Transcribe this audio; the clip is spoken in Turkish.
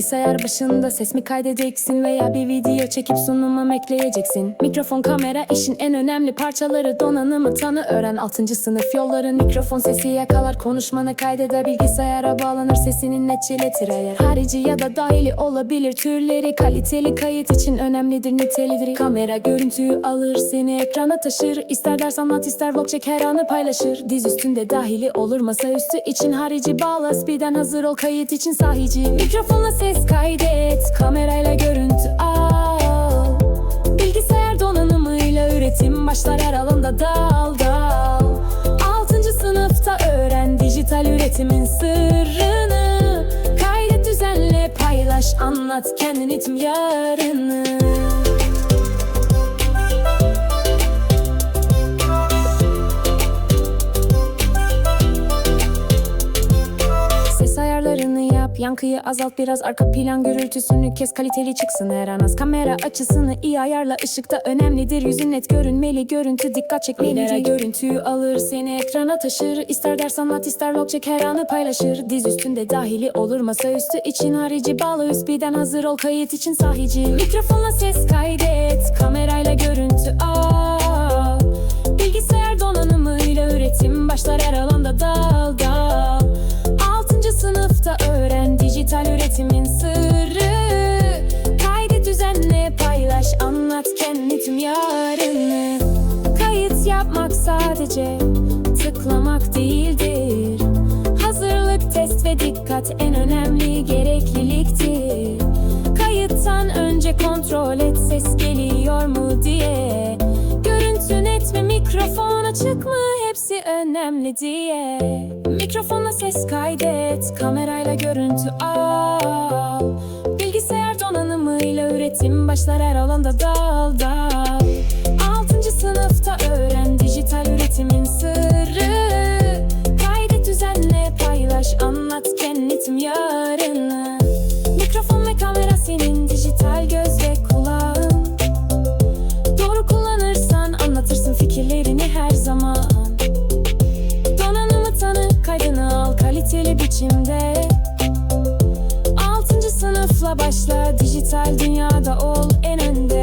Bilgisayar başında ses mi kaydedeceksin veya bir video çekip sunuma ekleyeceksin? Mikrofon kamera işin en önemli parçaları. Donanımı tanı öğren. 6. sınıf yolların mikrofon sesi yakalar. Konuşmanı kaydeder bilgisayara bağlanır. Sesinin netçe iletir eğer. Harici ya da dahili olabilir. Türleri kaliteli kayıt için önemlidir. Nitelidir. Kamera görüntüyü alır. Seni ekrana taşır. İster ders anlat ister vlog çek. Her anı paylaşır. Diz üstünde dahili olur. Masaüstü için harici bağla. Speeden hazır ol. Kayıt için sahici. Mikrofonla ses kaydet kamerayla görüntü al. Bilgisayar donanımıyla üretim başlar her alanda dal dal. Altıncı sınıfta öğren dijital üretimin sırrını. Kaydet düzenle paylaş anlat kendini tüm yarını yankıyı azalt biraz Arka plan gürültüsünü kes, kaliteli çıksın her an. Az Kamera açısını iyi ayarla, ışıkta önemlidir. Yüzün net görünmeli, görüntü dikkat çekmeli. Görüntüyü alır, seni ekrana taşır. İster ders anlat, ister vlog çek her anı paylaşır. Diz üstünde dahili olur, masaüstü için harici Bağlı üspiden hazır ol, kayıt için sahici. Mikrofonla ses kaydet, kamerayla görüntü al. Bilgisayar donanımıyla üretim başlar her alanda üretimin sırrı. Kaydet düzenle paylaş anlat kendi tüm yarını. Kayıt yapmak sadece tıklamak değildir. Hazırlık, test ve dikkat en önemli gerekliliktir. Kayıttan önce kontrol et ses geliyor mu diye. Görüntü net ve mikrofon açık mı hepsi önemli diye. Mikrofonla ses kaydet kamerayla görüntü al. Bilgisayar donanımıyla üretim başlar her alanda dal dal. Altıncı sınıfta öğren dijital üretimin sırrı. Kaydet düzenle paylaş anlat kendi tüm yarını. Mikrofon ve kamera senin dijital göz ve kaliteli biçimde. Altıncı sınıfla başla dijital dünyada ol en önde